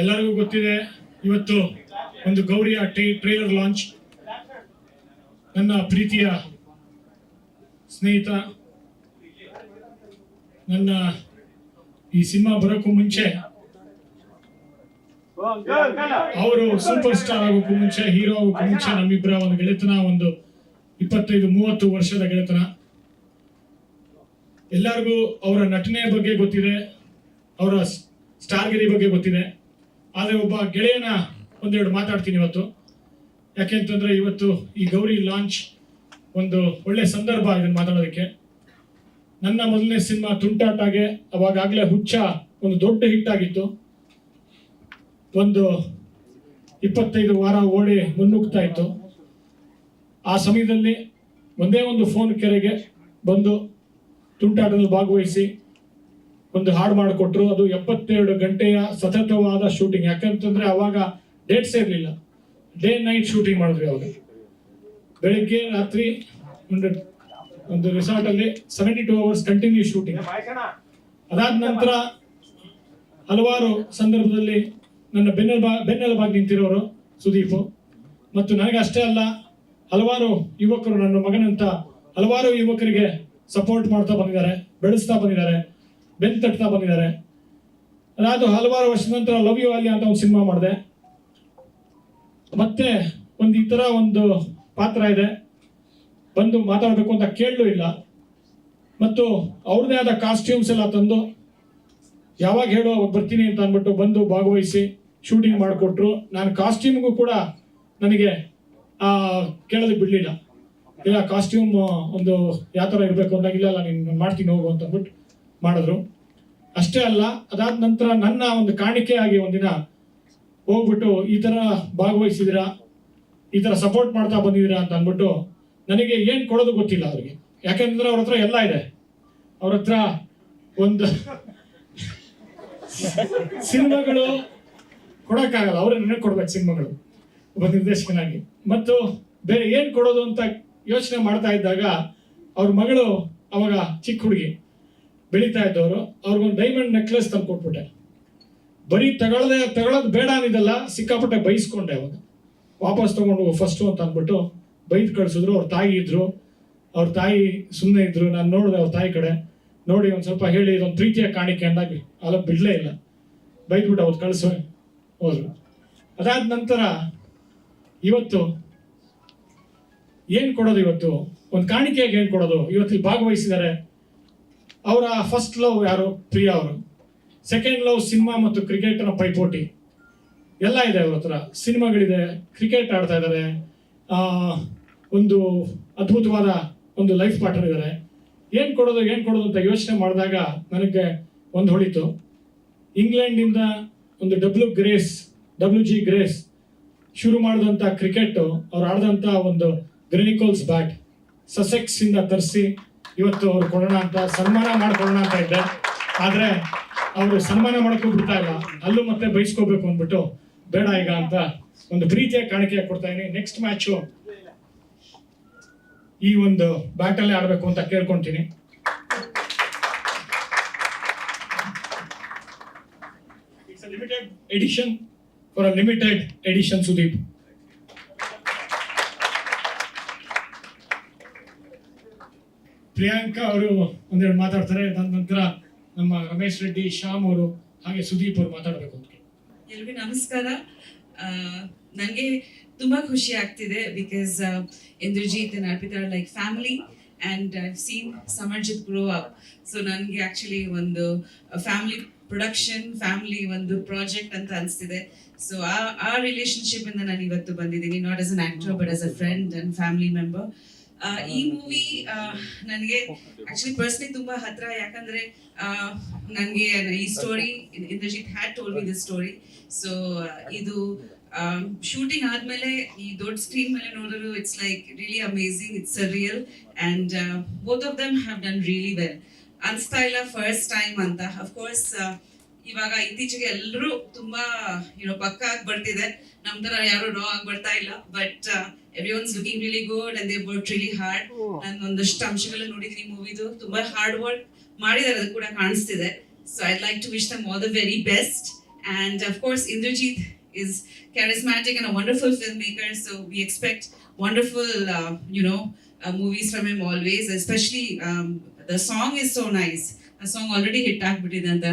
ಎಲ್ಲರಿಗೂ ಗೊತ್ತಿದೆ, ಇವತ್ತು ಒಂದು ಗೌರಿಯ ಟ್ರೇಲರ್ ಲಾಂಚ್ ನನ್ನ ಪ್ರೀತಿಯ ಸ್ನೇಹಿತ, ನನ್ನ ಈ ಸಿನಿಮಾ ಬರೋಕ್ಕೂ ಮುಂಚೆ ಅವರು ಸೂಪರ್ ಸ್ಟಾರ್ ಆಗೋಕ್ಕೂ ಮುಂಚೆ ಹೀರೋ ಆಗೋಕ್ಕೂ ಮುಂಚೆ ನಮ್ಮಿಬ್ಬರ ಒಂದು ಗೆಳೆತನ, ಒಂದು ಇಪ್ಪತ್ತೈದು, ಮೂವತ್ತು ವರ್ಷದ ಗೆಳೆತನ. ಎಲ್ಲರಿಗೂ ಅವರ ನಟನೆ ಬಗ್ಗೆ ಗೊತ್ತಿದೆ, ಅವರ ಸ್ಟಾರ್ಗಿರಿ ಬಗ್ಗೆ ಗೊತ್ತಿದೆ. ಆದರೆ ಒಬ್ಬ ಗೆಳೆಯನ ಒಂದೆರಡು ಮಾತಾಡ್ತೀನಿ ಇವತ್ತು. ಯಾಕೆಂತಂದ್ರೆ ಇವತ್ತು ಈ ಗೌರಿ ಲಾಂಚ್ ಒಂದು ಒಳ್ಳೆ ಸಂದರ್ಭ ಇದನ್ನು ಮಾತಾಡೋದಕ್ಕೆ. ನನ್ನ ಮೊದಲನೇ ಸಿನಿಮಾ ತುಂಟಾಟಾಗೆ ಅವಾಗಾಗಲೇ ಹುಚ್ಚ ಒಂದು ದೊಡ್ಡ ಹಿಟ್ ಆಗಿತ್ತು. ಒಂದು ಇಪ್ಪತ್ತೈದು ವಾರ ಓಡಿ ಮುನ್ನುಗ್ತಾ ಇತ್ತು. ಆ ಸಮಯದಲ್ಲಿ ಒಂದೇ ಒಂದು ಫೋನ್ ಕೆರೆಗೆ ಬಂದು ತುಂಟಾಟದಲ್ಲಿ ಭಾಗವಹಿಸಿ ಒಂದು ಹಾಡು ಮಾಡಿಕೊಟ್ರು, ಅದು ಎಪ್ಪತ್ತೆರಡು ಗಂಟೆಯ ಸತತವಾದ ಶೂಟಿಂಗ್ ಯಾಕಂತಂದ್ರೆ ಅವಾಗ ಡೇಟ್ಸ್ ಇರಲಿಲ್ಲ. ಡೇ ನೈಟ್ ಶೂಟಿಂಗ್ ಮಾಡಿದ್ವಿ ಅವಾಗ. ಬೆಳಿಗ್ಗೆ ರಾತ್ರಿ ಒಂದು ಒಂದು ರಿಸಾರ್ಟ್ ಅಲ್ಲಿ seventy two hours continue shooting ಅದಾದ ನಂತರ ಹಲವಾರು ಸಂದರ್ಭದಲ್ಲಿ ನನ್ನ ಬೆನ್ನೆಲ್ ಬೆನ್ನೆಲುಬಾಗಿ ನಿಂತಿರೋರು ಸುದೀಪ್. ಮತ್ತು ನನಗೆ ಅಷ್ಟೇ ಅಲ್ಲ, ಹಲವಾರು ಯುವಕರು ನನ್ನ ಮಗನಂತ ಹಲವಾರು ಯುವಕರಿಗೆ ಸಪೋರ್ಟ್ ಮಾಡ್ತಾ ಬಂದಿದ್ದಾರೆ, ಬೆಳೆಸ್ತಾ ಬಂದಿದ್ದಾರೆ. ಬೆನ್ ತಟ್ತಾ ಬಂದಿದ್ದಾರೆ. ಅದಾದ ಹಲವಾರು ವರ್ಷದ ನಂತರ ಲವ್ ಯು ಅಲ್ಲಿ ಅಂತ ಒಂದು ಸಿನಿಮಾ ಮಾಡಿದೆ. ಮತ್ತೆ ಒಂದು ಈ ಥರ ಒಂದು ಪಾತ್ರ ಇದೆ. ಬಂದು ಮಾತಾಡಬೇಕು ಅಂತ ಕೇಳಲೂ ಇಲ್ಲ. ಮತ್ತು ಅವ್ರದ್ದೇ ಆದ ಕಾಸ್ಟ್ಯೂಮ್ಸ್ ಎಲ್ಲ ತಂದು ಯಾವಾಗ ಹೇಳೋ ಬರ್ತೀನಿ ಅಂತ ಅಂದ್ಬಿಟ್ಟು ಬಂದು ಭಾಗವಹಿಸಿ ಶೂಟಿಂಗ್ ಮಾಡಿಕೊಟ್ರು. ನಾನು ಕಾಸ್ಟ್ಯೂಮ್ಗೂ ಕೂಡ ನನಗೆ ಕೇಳೋದಕ್ಕೆ ಬಿಡಲಿಲ್ಲ. ಇಲ್ಲ ಕಾಸ್ಟ್ಯೂಮ್ ಒಂದು ಯಾವ ಥರ ಇರಬೇಕು ಅಂದಾಗ ಇಲ್ಲ ನಾನು ನೀನು ಮಾಡ್ತೀನಿ ಹೋಗು ಅಂತ ಅಂದ್ಬಿಟ್ಟು ಮಾಡಿದ್ರು. ಅಷ್ಟೇ ಅಲ್ಲ, ಅದಾದ ನಂತರ ನನ್ನ ಒಂದು ಕಾಣಿಕೆ ಆಗಿ ಒಂದಿನ ಹೋಗ್ಬಿಟ್ಟು, ಈ ಥರ ಭಾಗವಹಿಸಿದಿರಾ, ಈ ಥರ ಸಪೋರ್ಟ್ ಮಾಡ್ತಾ ಬಂದಿದ್ದೀರಾ ಅಂತ ಅಂದ್ಬಿಟ್ಟು ನನಗೆ ಏನು ಕೊಡೋದು ಗೊತ್ತಿಲ್ಲ ಅವ್ರಿಗೆ. ಯಾಕೆಂದ್ರೆ ಅವ್ರ ಹತ್ರ ಎಲ್ಲ ಇದೆ. ಅವ್ರ ಹತ್ರ ಒಂದು ಸಿನಿಮಾಗಳು ಕೊಡೋಕ್ಕಾಗಲ್ಲ. ಅವ್ರ ನನಗೆ ಕೊಡ್ಬೇಕು ಸಿನಿಮಾಗಳು, ಒಬ್ಬ ನಿರ್ದೇಶಕನಾಗಿ. ಮತ್ತು ಬೇರೆ ಏನು ಕೊಡೋದು ಅಂತ ಯೋಚನೆ ಮಾಡ್ತಾ ಇದ್ದಾಗ, ಅವ್ರ ಮಗಳು ಅವಾಗ ಚಿಕ್ಕ ಹುಡುಗಿ. ಬೆಳೀತಾ ಇದ್ದವರು, ಅವ್ರಿಗೊಂದು ಡೈಮಂಡ್ ನೆಕ್ಲೆಸ್ ತಂದು ಕೊಟ್ಬಿಟ್ಟೆ ಬರೀ ತಗೊಳ್ಳದೆ ತಗೊಳ್ಳೋದು ಬೇಡ ಅಂದಿದ್ದಲ್ಲ ಸಿಕ್ಕಾಪಟ್ಟೆ ಬೈಸ್ಕೊಂಡೆ ಅವಾಗ. ವಾಪಸ್ ತಗೊಂಡು ಫಸ್ಟು ಅಂತ ಅಂದ್ಬಿಟ್ಟು ಬೈದು ಕಳ್ಸಿದ್ರು, ಅವ್ರ ತಾಯಿ ಇದ್ರು. ಅವ್ರ ತಾಯಿ ಸುಮ್ಮನೆ ಇದ್ರು, ನಾನು ನೋಡಿದೆ ಅವ್ರ ತಾಯಿ ಕಡೆ. ನೋಡಿ, ಒಂದು ಸ್ವಲ್ಪ ಹೇಳಿ, ಇದೊಂದು ಪ್ರೀತಿಯ ಕಾಣಿಕೆ ಅಂದಾಗಿ. ಅಲ್ಲ, ಬಿಡಲೇ ಇಲ್ಲ. ಬೈದ್ಬಿಟ್ಟು ಅವ್ರು ಕಳಿಸೋ ಹೋದ್ರು. ಅದಾದ ನಂತರ ಇವತ್ತು ಏನು ಕೊಡೋದು ಇವತ್ತು? ಒಂದು ಕಾಣಿಕೆಯಾಗಿ ಏನು ಕೊಡೋದು? ಇವತ್ತು ಭಾಗವಹಿಸಿದ್ದಾರೆ. ಅವರ ಫಸ್ಟ್ ಲವ್ ಯಾರು? ಪ್ರಿಯಾ ಅವರು. ಸೆಕೆಂಡ್ ಲವ್ ಸಿನಿಮಾ ಮತ್ತು ಕ್ರಿಕೆಟ್ನ ಪೈಪೋಟಿ. ಎಲ್ಲ ಇದೆ ಅವ್ರ ಹತ್ರ. ಸಿನಿಮಾಗಳಿದೆ, ಕ್ರಿಕೆಟ್ ಆಡ್ತಾ ಇದ್ದಾರೆ ಒಂದು ಅದ್ಭುತವಾದ ಒಂದು ಲೈಫ್ ಪಾರ್ಟ್ನರ್ ಇದ್ದಾರೆ ಏನು ಕೊಡೋದು ಏನು ಕೊಡೋದು ಅಂತ ಯೋಚನೆ ಮಾಡಿದಾಗ ನನಗೆ ಒಂದು ಹೊಳಿತು. ಇಂಗ್ಲೆಂಡಿಂದ ಒಂದು W Grace W G Grace ಶುರು ಮಾಡಿದಂಥ ಕ್ರಿಕೆಟ್, ಅವ್ರು ಆಡಿದಂಥ ಒಂದು ಗ್ರೆನಿಕೋಲ್ಸ್ ಬ್ಯಾಟ್ ಸಸೆಕ್ಸಿಂದ ತರಿಸಿ ಇವತ್ತು ಅವ್ರು ಕೊಡೋಣ ಅಂತ, ಸನ್ಮಾನ ಮಾಡ್ಕೊಡೋಣ ಅಂತ ಇದ್ದೆ. ಆದ್ರೆ ಅವರು ಸನ್ಮಾನ ಮಾಡಕ್ಕೂ ಬಿಡ್ತಾ ಇಲ್ಲ. ಅಲ್ಲೂ ಮತ್ತೆ ಬೈಸ್ಕೋಬೇಕು ಅಂದ್ಬಿಟ್ಟು ಬೇಡ ಈಗ ಅಂತ ಒಂದು ಪ್ರೀತಿಯ ಕಾಣಿಕೆ ಕೊಡ್ತಾ ಇದೀನಿ. ನೆಕ್ಸ್ಟ್ ಮ್ಯಾಚು ಈ ಒಂದು ಬ್ಯಾಟಲ್ಲೇ ಆಡಬೇಕು ಅಂತ ಕೇಳ್ಕೊಂತೀನಿ. Limited edition for a limited edition Sudeep Priyanka ಅವರು ಒಂದೆರಡು ಮಾತಾಡ್ತಾರೆ. ನಂತರ ನಮ್ಮ ರಮೇಶ್ ರೆಡ್ಡಿ, ಶ್ಯಾಮ್ ಅವರು ಹಾಗೆ ಸುದೀಪ್ ಅವರು ಮಾತಾಡಬೇಕು ಅಂತ ಎಲ್ರಿಗೂ ನಮಸ್ಕಾರ. ನನಗೆ ತುಂಬಾ ಖುಷಿ ಆಗ್ತಿದೆ because Indrajit and Arpita like family and seen Samarjit grow up so ನನಗೆ ಆಕ್ಚುಲಿ ಒಂದು ಫ್ಯಾಮಿಲಿ ಪ್ರೊಡಕ್ಷನ್ ಫ್ಯಾಮಿಲಿ ಒಂದು ಪ್ರಾಜೆಕ್ಟ್ ಅಂತ ಅನಿಸ್ತಿದೆ. ಸೊ ಆ ಆ ರಿಲೇಶನ್ಶಿಪ್ ಇಂದ ನಾನು ಇವತ್ತು ಬಂದಿದ್ದೀನಿ. Not as an actor but as a friend and family member ಈ ಮೂವಿ ನನಗೆ ಆಕ್ಚುಲಿ ಪರ್ಸ್ನಲಿ ತುಂಬಾ ಹತ್ರ. ಯಾಕಂದ್ರೆ ನನಗೆ ಈ story Indrajit had told me this story so ಇದು ಶೂಟಿಂಗ್ ಆದ್ಮೇಲೆ ಈ ದೊಡ್ಡ ಸ್ಕ್ರೀನ್ ಮೇಲೆ ನೋಡಲು it's like really amazing it's a real and both of them have done really well ಅನ್ಸ್ತಾ ಇಲ್ಲ ಫಸ್ಟ್ ಟೈಮ್ ಅಂತ. ಅಫ್ಕೋರ್ಸ್ ಇವಾಗ ಇತ್ತೀಚೆಗೆ ಎಲ್ಲರೂ ತುಂಬಾ ಏನೋ ಪಕ್ಕ ಆಗಿ ನಮ್ ತರ ಯಾರು ನೋ ಆಗ್ಬಿಡ್ತಾ ಇಲ್ಲ. But every one's looking really good and they work really hard and ಒಂದಷ್ಟು ಅಂಶಗಳನ್ನ ನೋಡಿದೀನಿ ಮೂವಿದು. ತುಂಬಾ ಹಾರ್ಡ್ ವರ್ಕ್ ಮಾಡಿದಾರೆ ಅದು ಕೂಡ ಕಾಣಿಸ್ತಿದೆ. So I like to wish them all the very best and of course Indrajit is charismatic and wonderful filmmaker so we expect wonderful you know movies from M always especially the song is so nice ಆ song already hit ಆಗ್ಬಿಟ್ಟಿದೆ ಅಂತ.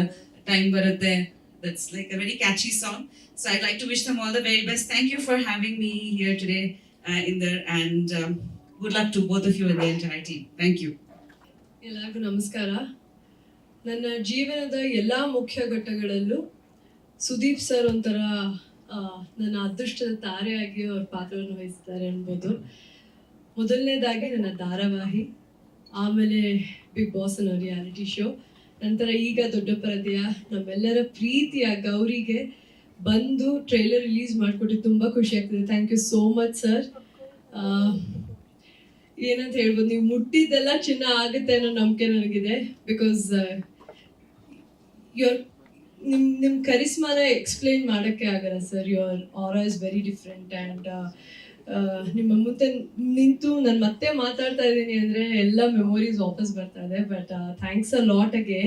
Time ಬರುತ್ತೆ. A very catchy song. So I'd like to wish them all the very best. Thank you for having me here today, uh, in there, and um, good luck to both of you and the entire team. Thank you. ಎಲ್ಲರಿಗೂ ನಮಸ್ಕಾರ ನನ್ನ ಜೀವನದ ಎಲ್ಲ ಮುಖ್ಯ ಘಟ್ಟಗಳಲ್ಲೂ Sudeep sir ಒಂಥರ ನನ್ನ ಅದೃಷ್ಟದ ತಾರೆಯಾಗಿ ಅವ್ರ ಪಾತ್ರವನ್ನು ವಹಿಸ್ತಾರೆ ಅನ್ಬೋದು ಮೊದಲನೇದಾಗಿ ನನ್ನ ಧಾರಾವಾಹಿ ಆಮೇಲೆ ಬಿಗ್ ಬಾಸ್ ಅನ್ನೋ ರಿಯಾಲಿಟಿ ಶೋ ನಂತರ ಈಗ ದೊಡ್ಡ ಪರದೆಯ ನಮ್ಮೆಲ್ಲರ ಪ್ರೀತಿಯ ಗೌರಿಗೆ ಬಂದು ಟ್ರೈಲರ್ ರಿಲೀಸ್ ಮಾಡಿಕೊಟ್ಟು ತುಂಬ ಖುಷಿ ಆಗ್ತದೆ. Thank you so much sir ಏನಂತ ಹೇಳ್ಬೋದು, ನೀವು ಮುಟ್ಟಿದ್ದೆಲ್ಲ ಚಿನ್ನ ಆಗುತ್ತೆ ಅನ್ನೋ ನಂಬಿಕೆ ನನಗಿದೆ. ಬಿಕಾಸ್ ಯುವರ್ ನಿಮ್ ನಿಮ್ಮ ಕರಿಸ್ಮಾನ ಎಕ್ಸ್ಪ್ಲೈನ್ ಮಾಡೋಕ್ಕೆ ಆಗಲ್ಲ sir your aura is very different and ನಿಮ್ಮ ಮುಂದೆ ನಿಂತು ನಾನು ಮತ್ತೆ ಮಾತಾಡ್ತಾ ಇದ್ದೀನಿ ಅಂದರೆ ಎಲ್ಲ ಮೆಮೊರೀಸ್ ವಾಪಸ್ ಬರ್ತಾ ಇದೆ ಬಟ್ ಥ್ಯಾಂಕ್ಸ್ ಅ ಲಾಟ್ ಅಗೆ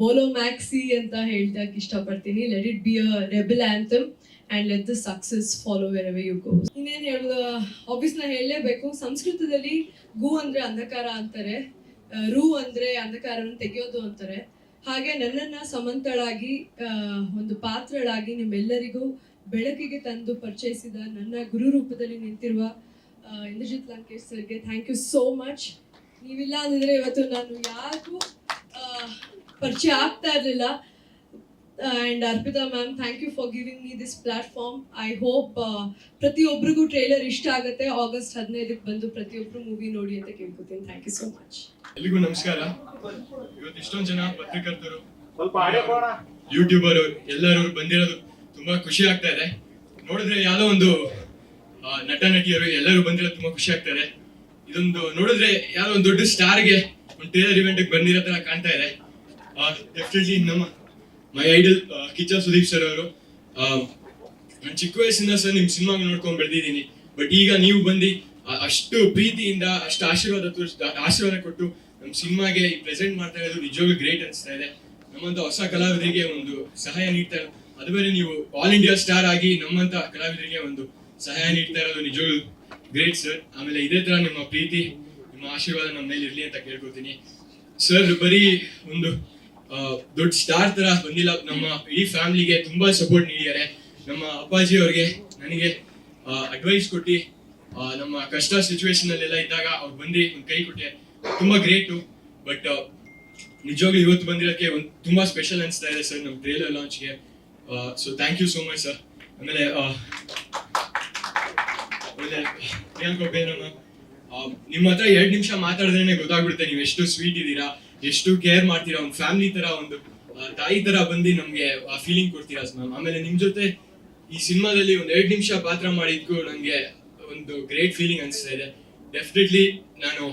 ಬೋಲೋ ಮ್ಯಾಕ್ಸಿ ಅಂತ ಹೇಳ್ದಾಗ ಇಷ್ಟಪಡ್ತೀನಿ. Let it be a rebel anthem and let the success follow wherever you go ಇನ್ನೇನು ಹೇಳೋದು ಆಬ್ವಿಯಸ್ ನಾ ಹೇಳಲೇಬೇಕು. ಸಂಸ್ಕೃತದಲ್ಲಿ ಗು ಅಂದ್ರೆ ಅಂಧಕಾರ ಅಂತಾರೆ ರು ಅಂದ್ರೆ ಅಂಧಕಾರವನ್ನು ತೆಗೆಯೋದು ಅಂತಾರೆ. ಹಾಗೆ ನನ್ನನ್ನ ಸಮಂತಳಾಗಿ ಒಂದು ಪಾತ್ರಳಾಗಿ ನಿಮ್ಮೆಲ್ಲರಿಗೂ ಬೆಳಕಿಗೆ ತಂದು ಪರಿಚಯಿಸಿದ ನನ್ನ ಗುರು ರೂಪದಲ್ಲಿ ನಿಂತಿರುವ ಇಂದ್ರಜಿತ್ ಲಂಕೇಶ್ ಸರ್ಗೆ ಥ್ಯಾಂಕ್ ಯು ಸೋ ಮಚ್ ನೀವಿಲ್ಲ ಅಂದಿದ್ರೆ ಇವತ್ತು ನಾನು ಯಾರಿಗೂ ಪರಿಚಯ ಆಗ್ತಾ ಇರಲಿಲ್ಲ. And Arpita ma'am thank you for giving me this platform I hope ಪ್ರತಿಯೊಬ್ಬರಿಗೂ ಟ್ರೈಲರ್ ಇಷ್ಟ ಆಗುತ್ತೆ. ಆಗಸ್ಟ್ ಹದಿನೈದಕ್ಕೆ ಬಂದು ಪ್ರತಿಯೊಬ್ಬರು ಮೂವಿ ನೋಡಿ ಅಂತ ಕೇಳ್ಕೊತೀನಿ. ಥ್ಯಾಂಕ್ ಯು ಸೋ ಮಚ್ ಎಲ್ರಿಗೂ ನಮಸ್ಕಾರ. ಇವತ್ತು ಇಷ್ಟೊಂದು ಜನ ಪತ್ರಕರ್ತರು ಯೂಟ್ಯೂಬರ್ ಎಲ್ಲರೂ ಬಂದಿರೋದು ತುಂಬಾ ಖುಷಿ ಆಗ್ತಾ ಇದೆ. ನೋಡಿದ್ರೆ ಯಾವುದೋ ಒಂದು ನಟ ನಟಿಯರು ಎಲ್ಲರೂ ಬಂದಿರೋದು ತುಂಬಾ ಖುಷಿ ಆಗ್ತಾ ಇದೆ. ಇದೊಂದು ನೋಡಿದ್ರೆ ಯಾವ್ದೋ ಒಂದು ದೊಡ್ಡ ಸ್ಟಾರ್ಗೆ ಒಂದು ಟೇಲರ್ ಇವೆಂಟ್ ಬಂದಿರೋ ತರ ಕಾಣ್ತಾ ಇದೆ. ಡೆಫಿನೆಟ್ಲಿ ನಮ್ಮ my idol Kichcha Sudeep sir ಅವರು ನಾನು ಚಿಕ್ಕ ವಯಸ್ಸಿಂದ ಸರ್ ನಿಮ್ ಸಿನಿಮಾ ನೋಡ್ಕೊಂಡ್ ಬೆಳೆದಿದ್ದೀನಿ. ಬಟ್ ಈಗ ನೀವು ಬಂದು ಅಷ್ಟು ಪ್ರೀತಿಯಿಂದ, ಅಷ್ಟು ಆಶೀರ್ವಾದ ತೋರಿಸ್ ಆಶೀರ್ವಾದ ಕೊಟ್ಟು ನಮ್ಮ ಸಿನಿಮಾಗೆ ಪ್ರೆಸೆಂಟ್ ಮಾಡ್ತಾ ಇರೋದು ನಿಜವಾಗ್ಲೂ ಗ್ರೇಟ್ ಅನಿಸ್ತಾ ಇದೆ. ನಮ್ಮಂತ ಹೊಸ ಕಲಾವಿದರಿಗೆ ಒಂದು ಸಹಾಯ ನೀಡ್ತಾ ಅದು ಬೇರೆ ನೀವು ಆಲ್ ಇಂಡಿಯಾ ಸ್ಟಾರ್ ಆಗಿ ನಮ್ಮಂತ ಕಲಾವಿದರಿಗೆ ಒಂದು ಸಹಾಯ ನೀಡ್ತಾ ಇರೋದು ನಿಜವಾಗ್ಲೂ ಗ್ರೇಟ್ ಸರ್ ಆಮೇಲೆ ಇದೇ ತರ ನಿಮ್ಮ ಪ್ರೀತಿ, ನಿಮ್ಮ ಆಶೀರ್ವಾದ ನಮ್ಮ ಮೇಲೆ ಇರ್ಲಿ ಅಂತ ಕೇಳ್ಕೊತೀನಿ ಸರ್ ಬರೀ ಒಂದು ದೊಡ್ಡ ಸ್ಟಾರ್ ತರ ಬಂದಿಲ್ಲ. ನಮ್ಮ ಇಡೀ ಫ್ಯಾಮಿಲಿಗೆ ತುಂಬಾ ಸಪೋರ್ಟ್ ನೀಡಿದ್ದಾರೆ. ನಮ್ಮ ಅಪ್ಪಾಜಿ ಅವ್ರಿಗೆ ನನಗೆ ಅಡ್ವೈಸ್ ಕೊಟ್ಟು ನಮ್ಮ ಕಷ್ಟ ಸಿಚುವೇಶನ್ ಅಲ್ಲೆಲ್ಲ ಇದ್ದಾಗ ಅವ್ರು ಬಂದು ಒಂದು ಕೈ ಕೊಟ್ಟೆ. ತುಂಬಾ ಗ್ರೇಟು ಬಟ್ ನಿಜವಾಗ್ಲೂ ಇವತ್ತು ಬಂದಿರೋಕೆ ಒಂದು ತುಂಬಾ ಸ್ಪೆಷಲ್ ಅನಿಸ್ತಾ ಇದೆ ಸರ್ ನಮ್ಮ trailer ಲಾಂಚ್ಗೆ so thank you so much sir ಆಮೇಲೆ ಆ, ಆಮೇಲೆ ಪ್ರಿಯಾಂಕ ಬೇರಮ್ಮ ನಿಮ್ಮ ಹತ್ರ ಎರಡು ನಿಮಿಷ ಮಾತಾಡಿದ್ರೆ ಗೊತ್ತಾಗ್ಬಿಡುತ್ತೆ ನೀವು ಎಷ್ಟು ಸ್ವೀಟ್ ಇದ್ದೀರಾ ಎಷ್ಟು ಕೇರ್ ಮಾಡ್ತೀರಾ ಒಂದು ಫ್ಯಾಮಿಲಿ ತರ ಒಂದು ತಾಯಿ ತರ ಬಂದು ನಮ್ಗೆ ಫೀಲಿಂಗ್ ಕೊಡ್ತೀರಾ ಮ್ಯಾಮ್ ಆಮೇಲೆ ನಿಮ್ ಜೊತೆ ಈ ಸಿನಿಮಾದಲ್ಲಿ ಒಂದು ಎರಡು ನಿಮಿಷ ಪಾತ್ರ ಮಾಡಿದ್ಕು ನಂಗೆ ಒಂದು ಗ್ರೇಟ್ ಫೀಲಿಂಗ್ ಅನಿಸ್ತಾ ಇದೆ. ಡೆಫಿನೆಟ್ಲಿ ನಾನು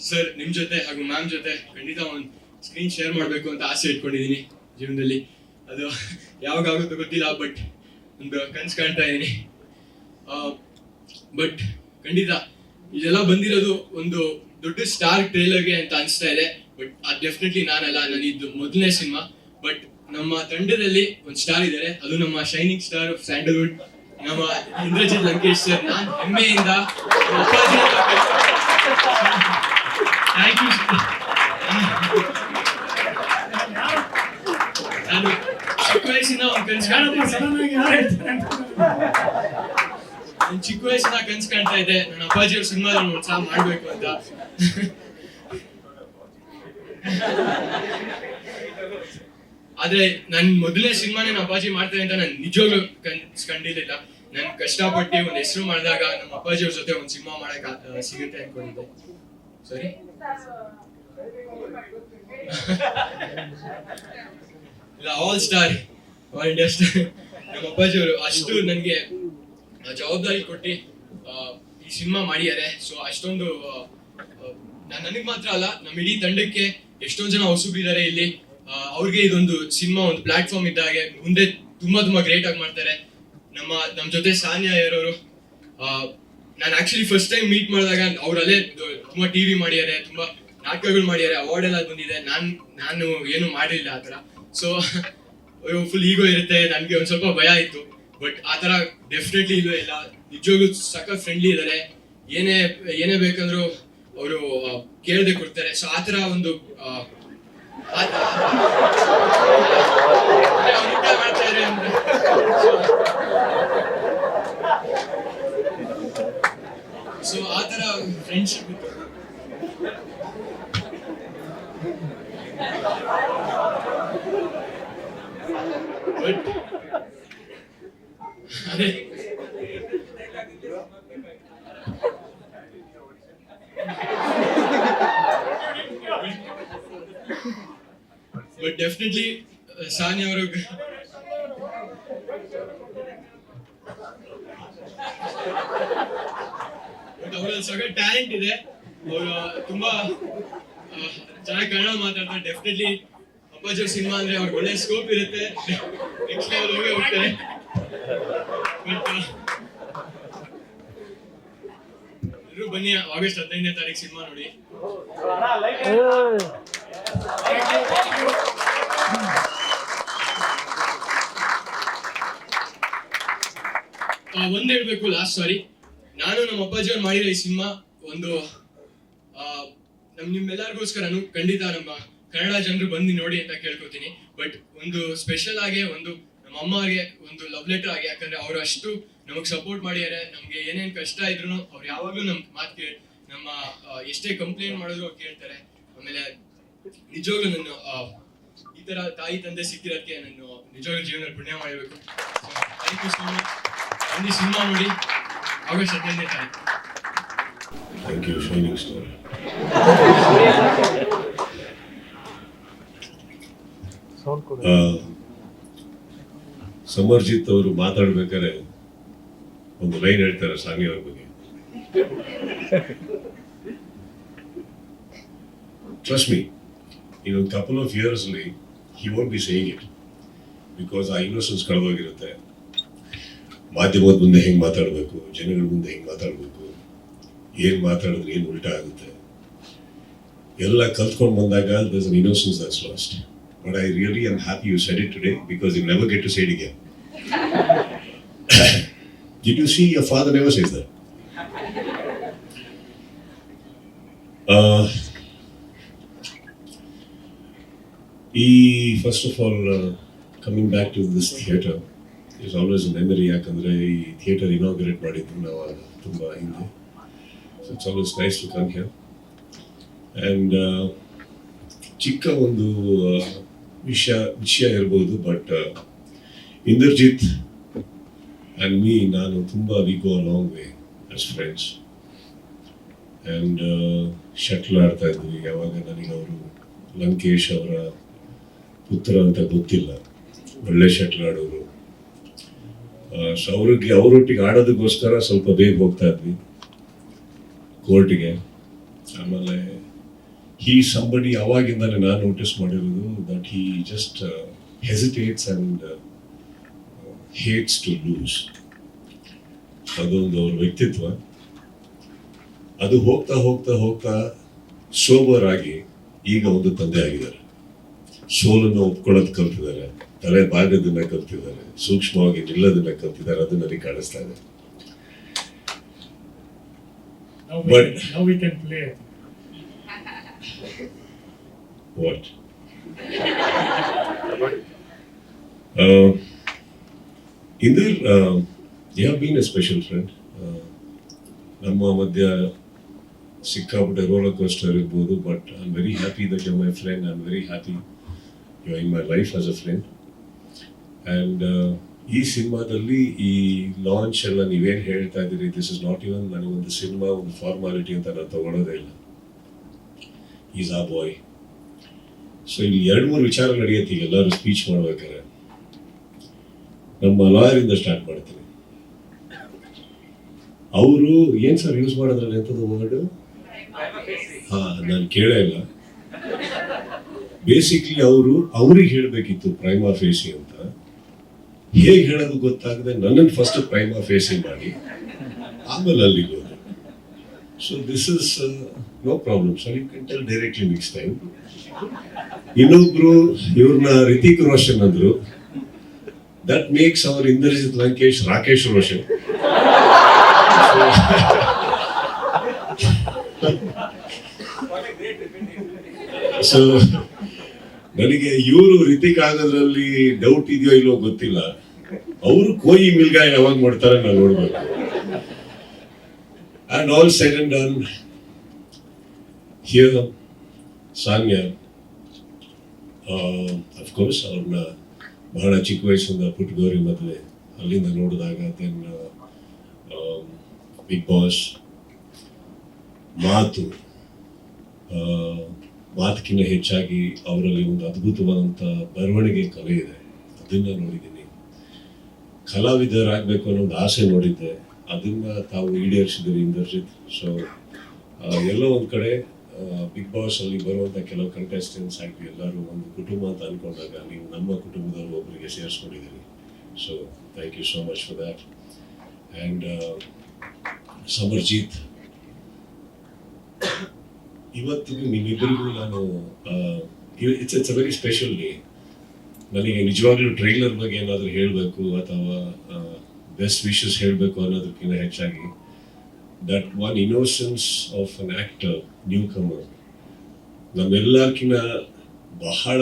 ಸರ್ ನಿಮ್ ಜೊತೆ ಹಾಗೂ ಮ್ಯಾಮ್ ಜೊತೆ ಖಂಡಿತ ಒಂದು ಸ್ಕ್ರೀನ್ ಶೇರ್ ಮಾಡಬೇಕು ಅಂತ ಆಸೆ ಇಟ್ಕೊಂಡಿದ್ದೀನಿ ಜೀವನದಲ್ಲಿ. ಅದು ಯಾವಾಗ ಆಗುತ್ತೋ ಗೊತ್ತಿಲ್ಲ ಬಟ್ ಒಂದು ಕನ್ಸು ಕಾಣ್ತಾ ಇದ್ದೀನಿ. ಬಟ್ ಖಂಡಿತ ಇದೆಲ್ಲ ಬಂದಿರೋದು ಒಂದು ದೊಡ್ಡ ಸ್ಟಾರ್ ಟ್ರೇಲರ್ಗೆ ಅಂತ ಅನಿಸ್ತಾ ಇದೆ. ಬಟ್ ಅದು ಡೆಫಿನೆಟ್ಲಿ ನಾನಲ್ಲ ನಾನು ಇದು ಮೊದಲನೇ ಸಿನಿಮಾ ಬಟ್ ನಮ್ಮ ತಂಡದಲ್ಲಿ ಒಂದು ಸ್ಟಾರ್ ಇದ್ದಾರೆ. ಅದು ನಮ್ಮ ಶೈನಿಂಗ್ ಸ್ಟಾರ್ ಆಫ್ ಸ್ಯಾಂಡಲ್ವುಡ್ ನಮ್ಮ ಇಂದ್ರಜಿತ್ ಲಂಕೇಶ್ ಸರ್ ನಾನು ಹೆಮ್ಮೆಯಿಂದ ಥ್ಯಾಂಕ್ ಯು ನಾನು ಚಿಕ್ಕ ವಯಸ್ಸಿನ ಒಂದು ಕನಸು ಯಾರಪ್ಪ ಸಡನ್ ಆಗಿ ಯಾರು ಹೇಳ್ತಾರೆ ಅಂತ ನಾನು ಚಿಕ್ಕ ವಯಸ್ಸಿನ ಕನ್ಸ್ ಕಾಣ್ತಾ ಇದ್ದೆ ನನ್ನ ಅಪ್ಪಾಜಿ ಅವ್ರ ಸಿನಿಮಾದಲ್ಲಿ ಒಂದ್ಸಲ ಮಾಡ್ಬೇಕು ಅಂತ ಆದ್ರೆ ನನ್ ಮೊದಲೇ ಸಿನಿಮಾ ನಮ್ಮ ಅಪ್ಪಾಜಿ ಮಾಡ್ತಾರೆ ಅಂತ ನಾನು ನಿಜವಾಗ್ಲೂ ಕನ್ಸ್ ಕಂಡಿರ್ಲಿಲ್ಲ ನಾನು ಕಷ್ಟಪಟ್ಟು ಒಂದ್ ಹೆಸರು ಮಾಡಿದಾಗ ನಮ್ಮ ಅಪ್ಪಾಜಿ ಅವ್ರ ಜೊತೆ ಒಂದ್ ಸಿನಿಮಾ ಮಾಡಕ್ ಸಿಗುತ್ತೆ ಅನ್ಕೊಂಡಿದ್ದೆ ಸರಿ ಇಲ್ಲ ಆಲ್ ಸ್ಟಾರ್ ಆಲ್ ಅಷ್ಟು ನಮ್ಮ ಅಪ್ಪಾಜಿ ಅವರು ಅಷ್ಟು ನನಗೆ ಜವಾಬ್ದಾರಿ ಕೊಟ್ಟು ಈ ಸಿನಿಮಾ ಮಾಡಿದ್ದಾರೆ. ಸೊ ಅಷ್ಟೊಂದು ನಾನು, ನನಗೆ ಮಾತ್ರ ಅಲ್ಲ ನಮ್ಮ ಇಡೀ ತಂಡಕ್ಕೆ ಎಷ್ಟೊಂದು ಜನ ಹೊಸಬಿದ್ದಾರೆ ಇಲ್ಲಿ. ಅವ್ರಿಗೆ ಇದೊಂದು ಸಿನಿಮಾ, ಒಂದು ಪ್ಲಾಟ್ಫಾರ್ಮ್ ಇದ್ದಾಗೆ ಮುಂದೆ ತುಂಬಾ ತುಂಬಾ ಗ್ರೇಟ್ ಆಗಿ ಮಾಡ್ತಾರೆ. ನಮ್ಮ ನಮ್ಮ ಜೊತೆ ಸಾನ್ಯಾ ಇರೋರು ನಾನು ಆಕ್ಚುಲಿ ಫಸ್ಟ್ ಟೈಮ್ ಮೀಟ್ ಮಾಡಿದಾಗ ಅವರಲ್ಲೇ ತುಂಬಾ ಟಿವಿ ಮಾಡಿದ್ದಾರೆ, ತುಂಬಾ ನಾಟಕಗಳು ಮಾಡಿದ್ದಾರೆ ಅವಾರ್ಡ್ ಎಲ್ಲ ಬಂದಿದೆ ನಾನು ನಾನು ಏನು ಮಾಡಿಲ್ಲ ಆ ಥರ. ಸೊ ಫುಲ್ ಈಗೋ ಇರುತ್ತೆ, ನನಗೆ ಒಂದು ಸ್ವಲ್ಪ ಭಯ ಇತ್ತು ಬಟ್ ಆ ಥರ ಡೆಫಿನೆಟ್ಲಿ ಇಲ್ಲೂ ಇಲ್ಲ. ನಿಜವಾಗ್ಲೂ ಸಖತ್ ಫ್ರೆಂಡ್ಲಿ ಇದ್ದಾರೆ ಏನೇ ಏನೇ ಬೇಕಂದ್ರೂ ಅವರು ಕೇಳದೆ ಕೊಡ್ತಾರೆ. ಸೊ ಆ ಥರ ಒಂದು. ಸೊ ಆ ಥರ ಫ್ರೆಂಡ್ಶಿಪ್ ಇತ್ತು. ಬಟ್ ಅದೇ ಬಟ್ ಡೆಫಿನೆಟ್ಲಿ ಸಾನಿ ಅವರು ಬಟ್ ಅವರಲ್ಲಿ ಸಗ ಟ್ಯಾಲೆಂಟ್ ಇದೆ. ಅವರು ತುಂಬಾ ಚೆನ್ನಾಗಿ ಕನ್ನಡ ಮಾತಾಡ್ತಾರೆ. ಡೆಫಿನೆಟ್ಲಿ ಅಪ್ಪಾಜಿ ಸಿನಿಮಾ ಅಂದ್ರೆ ಅವ್ರಿಗೆ ಒಳ್ಳೆ ಸ್ಕೋಪ್ ಇರುತ್ತೆ. ನೆಕ್ಸ್ಟ್ ಲೆವೆಲ್ ಹೋಗಿ ಹೋಗ್ತಾರೆ. ಎಲ್ಲರೂ ಬನ್ನಿ ಆಗಸ್ಟ್ ಹದಿನೈದನೇ ತಾರೀಕು ಸಿನಿಮಾ ನೋಡಿ. ಒಂದ್ ಹೇಳ್ಬೇಕು ಲಾಸ್ಟ್ ಸಾರಿ ನಾನು ನಮ್ಮ ಅಪ್ಪಾಜಿ ಅವ್ರು ಮಾಡಿರೋ ಈ ಸಿನಿಮಾ ಒಂದು ನಮ್ ನಿಮ್ಮೆಲ್ಲರಿಗೋಸ್ಕರನು ಖಂಡಿತ ನಮ್ಮ ಕನ್ನಡ ಜನರು ಬಂದು ನೋಡಿ ಅಂತ ಕೇಳ್ಕೊತೀನಿ. ಬಟ್ ಒಂದು ಸ್ಪೆಷಲ್ ಆಗಿ ಒಂದು ನಮ್ಮ ಅಮ್ಮಗೆ ಒಂದು ಲವ್ ಲೆಟರ್ ಆಗಿ, ಯಾಕಂದ್ರೆ ಅವ್ರು ಅಷ್ಟು ನಮಗ್ ಸಪೋರ್ಟ್ ಮಾಡಿದ್ದಾರೆ. ನಮ್ಗೆ ಏನೇನ್ ಕಷ್ಟ ಇದ್ರು ಅವ್ರು ಯಾವಾಗ್ಲೂ ನಮ್ ಮಾತು ಕೇಳಿ, ನಮ್ಮ ಎಷ್ಟೇ ಕಂಪ್ಲೇಂಟ್ ಮಾಡಿದ್ರು ಅವ್ರು ಕೇಳ್ತಾರೆ. ಆಮೇಲೆ ನಿಜವಾಗ್ಲೂ ನನ್ನ ಈ ತರ ತಾಯಿ ತಂದೆ ಸಿಕ್ಕಿರೋದಕ್ಕೆ ನಾನು ನಿಜವಾಗ್ಲೂ ಜೀವನದಲ್ಲಿ ಪುಣ್ಯ ಮಾಡಬೇಕು. ಥ್ಯಾಂಕ್ ಯು ಸೋ ಮಚ್ ಅಲ್ಲಿ ಸಿನಿಮಾ ನೋಡಿ. ಆಗಸ್ಟ್ ಹದಿನೈದನೇ ತಾರೀಕು. Thank you shining Star. Samarjit ಅವರು ಮಾತಾಡ್ಬೇಕಾದ್ರೆ ಒಂದು ಲೈನ್ ಹೇಳ್ತಾರೆ ಸಾನಿ ಅವ್ರ ಬಗ್ಗೆ. ಟ್ರಸ್ಟ್ ಮೀ ಒಂದು ಕಪಲ್ ಆಫ್ ಇಯರ್ಸ್ ಅಲ್ಲಿ he won't be saying it because ಆ ಇನ್ನೋಸೆನ್ಸ್ ಕಳೆದೋಗಿರುತ್ತೆ. ಮಾಧ್ಯಮದ ಮುಂದೆ ಹೆಂಗೆ ಮಾತಾಡಬೇಕು, ಜನಗಳ ಮುಂದೆ ಹೆಂಗೆ ಮಾತಾಡಬೇಕು, ಏನ್ ಮಾತಾಡಿದ್ರೆ ಏನು ಉಲ್ಟಾ ಆಗುತ್ತೆ. ಎಲ್ಲ ಕಲ್ತ್ಕೊಂಡು ಬಂದಾಗ thus an innocence lost But I really am happy you said it today because you never get to side again Did you see your father never says that? Uh, he, first of all, uh, coming back to this theatre is always a memory ಯಾಕಂದ್ರೆ ಈ theatre inaugurate ಮಾಡಿದ್ದು ನಾವು ಆಗ ತುಂಬ ಹಿಂದೆ so it's always nice to come here and ಚಿಕ್ಕ ಒಂದು uh, ವಿಷಯ ವಿಷಯ ಇರ್ಬೋದು ಬಟ್ ಇಂದರ್ಜಿತ್ ಆ್ಯಂಡ್ ಮೀ ನಾನು ತುಂಬ we go long way as friends and shuttle ಆಡ್ತಾ ಇದ್ವಿ. ಯಾವಾಗ ನನಗೆ ಅವರು ಲಂಕೇಶ್ ಅವರ ಪುತ್ರ ಅಂತ ಗೊತ್ತಿಲ್ಲ. ಒಳ್ಳೆ ಶಟ್ಲ್ ಆಡೋರು. ಸೊ ಅವ್ರಿಗೆ, ಅವರೊಟ್ಟಿಗೆ ಆಡೋದಕ್ಕೋಸ್ಕರ ಸ್ವಲ್ಪ ಬೇಗ ಹೋಗ್ತಾ ಇದ್ವಿ. ಕೋರ್ಟ್ಗೆ ಆಮೇಲೆ ಹೀ ಸಂಬಡಿ ಅವಾಗಿಂದಾನೆ ನಾನು ನೋಟಿಸ್ ಮಾಡಿರೋದು that he just hesitates and hates to lose ಅದೊಂದು ಅವ್ರ ವ್ಯಕ್ತಿತ್ವ. ಅದು ಹೋಗ್ತಾ ಹೋಗ್ತಾ ಹೋಗ್ತಾ ಸೋಬರ್ ಆಗಿ ಈಗ ಒಂದು ತಂದೆ ಆಗಿದ್ದಾರೆ. ಸೋಲನ್ನು ಒಪ್ಕೊಳ್ಳೋದು ಕಲ್ತಿದ್ದಾರೆ. ತಲೆ ಬಾಗದನ್ನ ಕಲ್ತಿದ್ದಾರೆ. ಸೂಕ್ಷ್ಮವಾಗಿ ನಿಲ್ಲೋದನ್ನ ಕಲ್ತಿದ್ದಾರೆ. ಅದು ನನಗೆ ಕಾಣಿಸ್ತಾ ಇದೆ. What? uh, Inder, uh, you have been a special friend. Uh, ನಮ್ಮ ಮಧ್ಯ ಸಿಕ್ಕಾಪಟ್ಟೆ ರೋಲರ್ ಕೋಸ್ಟರ್ ಇರ್ಬೋದು but I am very happy that you my friend I am very happy you in my life as a friend and ಈ ಸಿನಿಮಾದಲ್ಲಿ ಈ launch ಎಲ್ಲ ನೀವೇನು ಹೇಳ್ತಾ ಇದ್ದೀರಿ ದಿಸ್ ಇಸ್ ನಾಟ್ ಇವನ್ ನನಗೊಂದು ಸಿನಿಮಾ ಒಂದು ಫಾರ್ಮಾಲಿಟಿ ಅಂತ ನಾನು ತಗೊಳ್ಳೋದೇ ಇಲ್ಲ ಈಸ್ ಆ ಬಾಯ್ ಸೊ ಇಲ್ಲಿ ಎರಡು ಮೂರು ವಿಚಾರ ನಡೆಯುತ್ತೆ. ಈಗ ಎಲ್ಲರೂ ಸ್ಪೀಚ್ ಮಾಡ್ಬೇಕಾದ್ರೆ ನಮ್ಮ ಲಾಯರಿಂದ ಸ್ಟಾರ್ಟ್ ಮಾಡ್ತೀನಿ. ಅವರು ಏನ್ ಸರ್ ಯೂಸ್ ಮಾಡಿದ್ರೆ ಎಂಥದ್ದು ವರ್ಡ್ ಹಾ, ನಾನು ಕೇಳೇ ಇಲ್ಲ. ಬೇಸಿಕ್ಲಿ ಅವರು ಅವ್ರಿಗೆ ಹೇಳಬೇಕಿತ್ತು ಪ್ರೈಮಾ ಫೇಸಿ ಅಂತ. ಹೇಗೆ ಹೇಳೋದು ಗೊತ್ತಾಗದೆ ನನ್ನನ್ನು ಫಸ್ಟ್ ಪ್ರೈಮಾ ಫೇಸಿ ಮಾಡಿ. ಆಮೇಲೆ ಅಲ್ಲಿಗೆ so this is no problem sir you can tell directly next time ಇನ್ನೊಬ್ರು ಇವ್ರನ್ನ ರಿತಿಕ್ ರೋಷನ್ ಅಂದ್ರು. That makes our Indrajit Lankesh Rakesh Roshan so ನನಗೆ ಇವರು ರಿತಿಕ್ ಆಗೋದ್ರಲ್ಲಿ ಡೌಟ್ ಇದೆಯೋ ಇಲ್ವೋ ಗೊತ್ತಿಲ್ಲ. ಅವರು ಕೋಯಿ ಮಿಲ್ಗಾಯ್ ಯಾವಾಗ ಮಾಡ್ತಾರೆ ನಾನು ನೋಡ್ಬೇಕು. And and done, here, Sanya, uh, of course, ಅವ್ರನ್ನ ಬಹಳ ಚಿಕ್ಕ ವಯಸ್ಸಿಂದ ಪುಟ್ಟಗೌರಿ ಮೊದಲೇ ಅಲ್ಲಿಂದ ನೋಡಿದಾಗ ದೆನ್ ಬಿಗ್ ಬಾಸ್ ಮಾತು ಆ, ಮಾತಕ್ಕಿಂತ ಹೆಚ್ಚಾಗಿ ಅವರಲ್ಲಿ ಒಂದು ಅದ್ಭುತವಾದಂಥ ಬರವಣಿಗೆ ಕಲೆ ಇದೆ. ಅದನ್ನು ನೋಡಿದ್ದೀನಿ. ಕಲಾವಿದರಾಗಬೇಕು ಅನ್ನೋ ಒಂದು ಆಸೆ ನೋಡಿದ್ದೆ. ಅದನ್ನ ತಾವು ಈಡೇರಿಸಿದ್ದೀರಿ ಇಂದರ್ಜಿತ್ ಸೊ ಎಲ್ಲೋ ಒಂದು ಕಡೆ ಬಿಗ್ ಬಾಸ್ ಅಲ್ಲಿ ಬರುವಂತ ಕೆಲವು ಕಂಟೆಸ್ಟೆಂಟ್ಸ್ ಆಗಿ ಎಲ್ಲರೂ ಒಂದು ಕುಟುಂಬ ಅಂತ ಅನ್ಕೊಂಡಾಗ ನೀವು ನಮ್ಮ ಕುಟುಂಬದವರು ಒಬ್ಬರಿಗೆ ಸೇರಿಸ್ಕೊಂಡಿದ್ದೀರಿ. So thank you so much for that and Samarjit ಇವತ್ತಿಗೂ ನಿಮ್ಮಿಬ್ಬರಿಗೂ ನಾನು it's it's a very special day ನನಗೆ ನಿಜವಾಗ್ಲೂ ಟ್ರೈಲರ್ ಬಗ್ಗೆ ಏನಾದರೂ ಹೇಳಬೇಕು ಅಥವಾ ಬೆಸ್ಟ್ ವಿಶಸ್ ಹೇಳಬೇಕು ಅನ್ನೋದಕ್ಕಿಂತ ಹೆಚ್ಚಾಗಿ that one innocence of an actor newcomer ನಮ್ಮೆಲ್ಲಕ್ಕಿಂತ ಬಹಳ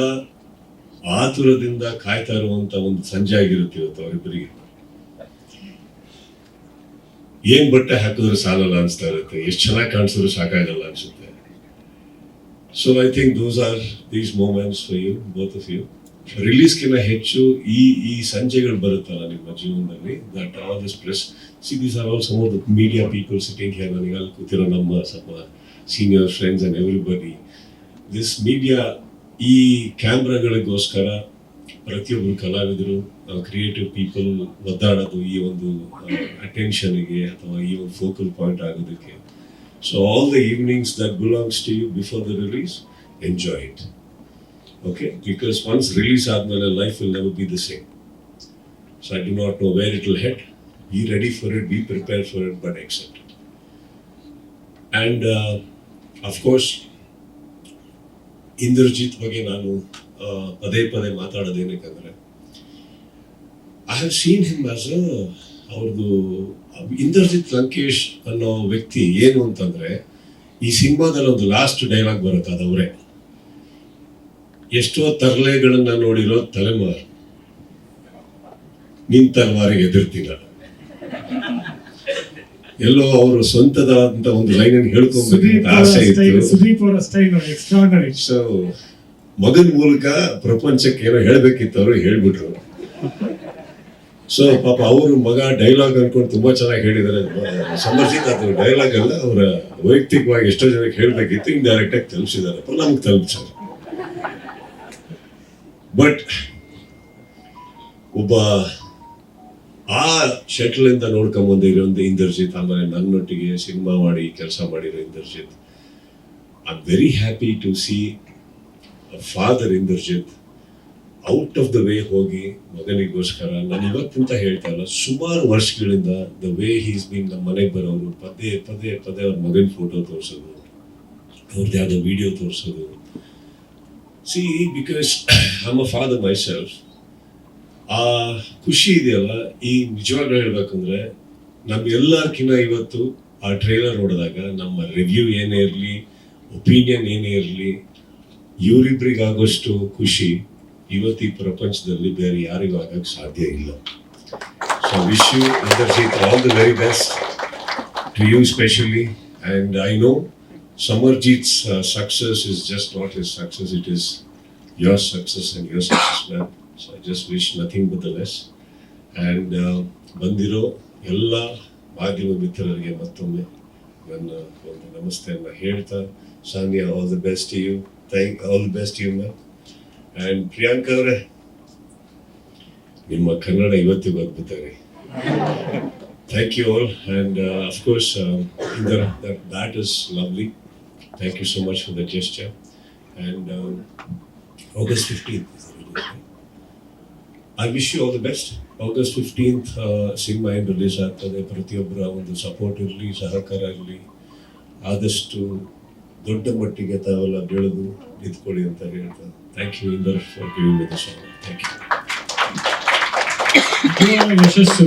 ಆತುರದಿಂದ ಕಾಯ್ತಾ ಇರುವಂತ ಒಂದು ಸಂಜೆ ಆಗಿರುತ್ತೆ ಇವತ್ತು ಅವರಿಬ್ಬರಿಗೆ. ಏನ್ ಬಟ್ಟೆ ಹಾಕಿದ್ರು ಸಾಲಲ್ಲ ಅನಿಸ್ತಾ ಇರುತ್ತೆ. ಎಷ್ಟು ಚೆನ್ನಾಗಿ ಕಾಣಿಸಿದ್ರು ಸಾಕಾಗಲ್ಲ ಅನ್ಸುತ್ತೆ. So I think those are these moments for you both of you ರಿಲೀಸ್ಗಿಂತ ಹೆಚ್ಚು ಈ ಈ ಸಂಜೆಗಳು ಬರುತ್ತಲ್ಲ ನಿಮ್ಮ ಜೀವನದಲ್ಲಿ? That all this press see these are all some of the media people sitting here ನನಗೆ ಅಲ್ಲಿ ಕೂತಿರೋ ನಮ್ಮ ಸ್ವಲ್ಪ senior friends and everybody this media ಈ ಕ್ಯಾಮ್ರಾಗಳಿಗೋಸ್ಕರ ಪ್ರತಿಯೊಬ್ಬರು ಕಲಾವಿದರು ಕ್ರಿಯೇಟಿವ್ ಪೀಪಲ್ ಒದ್ದಾಡೋದು ಈ ಒಂದು ಅಟೆನ್ಷನ್ಗೆ ಅಥವಾ ಈ ಒಂದು ಫೋಕಲ್ ಪಾಯಿಂಟ್ ಆಗೋದಕ್ಕೆ. So all the evenings that belongs to you before the release enjoy it okay because once release ಆದಮೇಲೆ life will never be the same so I do not know where it will head be ready for it be prepare for it but except and of course Indrajit ಬಗ್ಗೆ ನಾನು ಪದೇ ಪದೇ ಮಾತಾಡೋದೇನಕ್ಕಂದ್ರೆ I have seen him as a ಅವ್ರದ್ದು ಇಂದ್ರಜಿತ್ ಲಂಕೇಶ್ ಅನ್ನೋ ವ್ಯಕ್ತಿ ಏನು ಅಂತಂದರೆ, ಈ ಸಿನಿಮಾದಲ್ಲಿ ಒಂದು ಲಾಸ್ಟ್ ಡೈಲಾಗ್ ಬರುತ್ತೆ ಅದವರೇ ಎಷ್ಟೋ ತರಲೆಗಳನ್ನ ನೋಡಿರೋ ತಲೆಮಾರು ನಿನ್ ತಲೆಮಾರಿಗೆ ಎದುರ್ತಿಲ್ಲ ಎಲ್ಲೋ ಅವರು ಸ್ವಂತದಾದಂತ ಒಂದು ಲೈನ್ ಅನ್ನು ಆಸೆ ಇತ್ತು. ಸೊ ಮಗನ ಮೂಲಕ ಪ್ರಪಂಚಕ್ಕೆ ಏನೋ ಹೇಳ್ಬೇಕಿತ್ತು ಅವರು ಹೇಳ್ಬಿಟ್ರು. ಸೊ ಪಾಪ ಅವರು ಮಗ ಡೈಲಾಗ್ ಅನ್ಕೊಂಡು ತುಂಬಾ ಚೆನ್ನಾಗಿ ಹೇಳಿದ್ದಾರೆ. ಸಮರ್ಜಿತ್ ಅದು ಡೈಲಾಗ್ ಅಲ್ಲ ಅವರ ವೈಯಕ್ತಿಕವಾಗಿ ಎಷ್ಟೋ ಜನಕ್ಕೆ ಹೇಳ್ಬೇಕಿತ್ತು ಇನ್ ಡೈರೆಕ್ಟ್ ಆಗಿ ತಲುಪಿಸಿದ್ದಾರೆ. ನಮ್ಗೆ ತಲುಪಿಸ್ತಾರೆ ಬಟ್ ಒಬ್ಬ ಆ ಶಟ್ಲ್ ಇಂದ ನೋಡ್ಕೊಂಡ್ ಬಂದಿರೋ ಇಂದರ್ಜಿತ್, ಆಮೇಲೆ ನನ್ನೊಟ್ಟಿಗೆ ಸಿನಿಮಾ ಮಾಡಿ, ಕೆಲಸ ಮಾಡಿರೋ Inderjit. I very happy to see father Inderjit out of the way ಹೋಗಿ ಮಗನಿಗೋಸ್ಕರ. ನಾನು ಇವತ್ತಿಂತ ಹೇಳ್ತಾ ಇಲ್ಲ, ಸುಮಾರು ವರ್ಷಗಳಿಂದ ದ ವೇ ಹೀಸ್ ಬೀನ್ ನಮ್ಮ ಮನೆಗೆ ಬರೋರು, ಪದೇ ಪದೇ ಪದೇ ಅವ್ರ ಮಗನ ಫೋಟೋ ತೋರಿಸೋದು ಅವ್ರದ್ದು ಯಾವುದೋ ವಿಡಿಯೋ ತೋರಿಸೋದು. ಸಿ ಬಿಕಾಸ್ ನಮ್ಮ ಫಾದರ್ ಮೈ ಸೆಲ್ಫ್ ಆ ಖುಷಿ ಇದೆಯಲ್ಲ, ಈ ನಿಜವಾಗ್ಲೂ ಹೇಳ್ಬೇಕಂದ್ರೆ, ನಮ್ಗೆಲ್ಲರ್ಕಿನ್ನ ಇವತ್ತು ಆ ಟ್ರೈಲರ್ ನೋಡಿದಾಗ, ನಮ್ಮ ರಿವ್ಯೂ ಏನೇ ಇರಲಿ ಒಪಿನಿಯನ್ ಏನೇ ಇರಲಿ, ಇವರಿಬ್ರಿಗಾಗೋಷ್ಟು ಖುಷಿ ಇವತ್ತು ಈ ಪ್ರಪಂಚದಲ್ಲಿ ಬೇರೆ ಯಾರಿಗೂ ಆಗಕ್ಕೆ ಸಾಧ್ಯ ಇಲ್ಲ. So wish you Inderjit all the very best to you specially and I know Samarjit's success is just not his success it is your success and your success man so I just wish nothing but the less and ಬಂದಿರೋ ಎಲ್ಲ ಮಾಧ್ಯಮ ಮಿತ್ರರಿಗೆ ಮತ್ತೊಮ್ಮೆ ನನ್ನ ಒಂದು ನಮಸ್ತೆಯನ್ನು ಹೇಳ್ತಾ Sanya all the best you thank all the best you ma'am and Priyanka ಅವರೇ ನಿಮ್ಮ ಕನ್ನಡ ಇವತ್ತಿಗೂ ಅದ್ಭುತ ರೀ thank you all and of course Inder that that is lovely thank you so much for the gesture and August fifteenth I wish you all the best August fifteenth cinema ಏನು release ಆಗ್ತದೆ ಪ್ರತಿಯೊಬ್ಬರ ಒಂದು support ಇರಲಿ ಸಹಕಾರ ಇರಲಿ ಆದಷ್ಟು ದೊಡ್ಡ ಮಟ್ಟಿಗೆ ತಾವೆಲ್ಲ ಬೆಳೆದು ನಿಂತ್ಕೊಳ್ಳಿ ಅಂತ ಹೇಳ್ತಾರೆ thank you Inder for giving thank you ಯಶಸ್ಸು